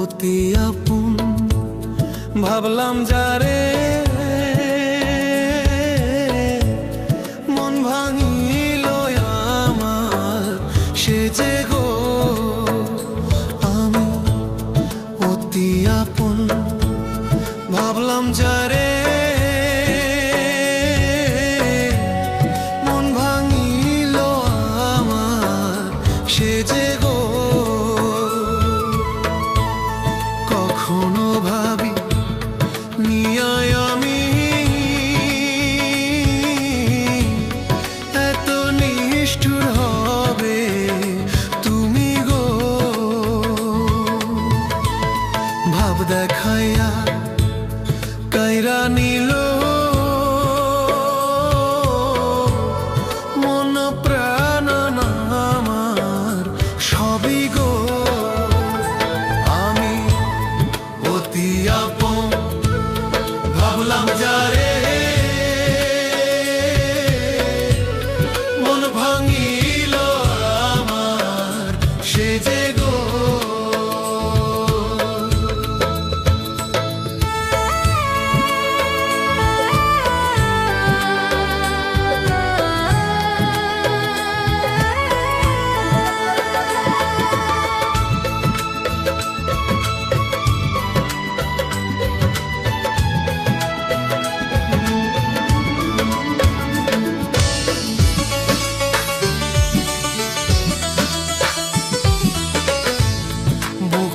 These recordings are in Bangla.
অতি আপন। ভাবলাম যারে সে যে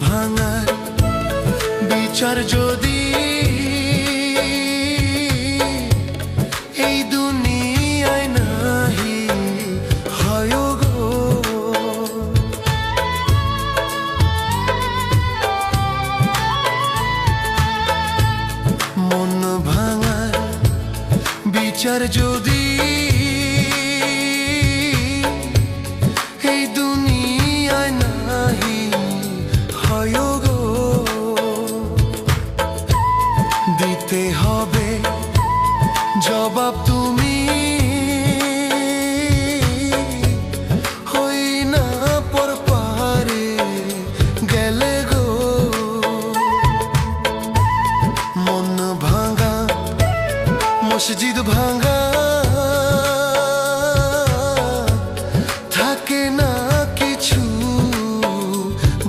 ভাঙার বিচার যদি এই দুনিয়ায় নাহি হয় গো মন ভাঙার বিচার যদি জবাব তুমি। হই না পর পারে গেলে গো। মন ভাঙা, মসজিদ ভাঙা। না কিছু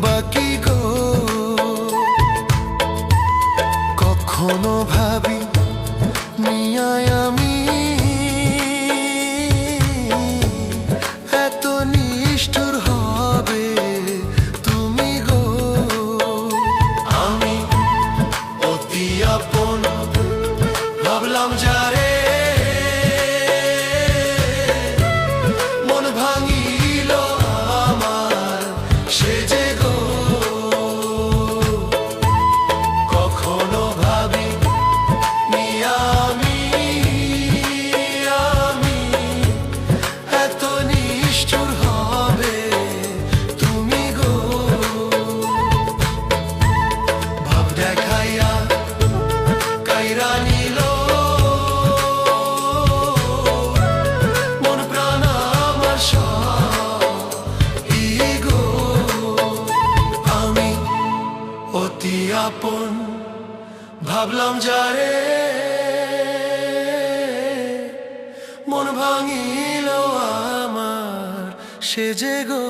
বাকি গো। কখনো ভাবি নিয়ায় আমি ভাবলাম যারে মন ভাঙিল আমার সে যে গো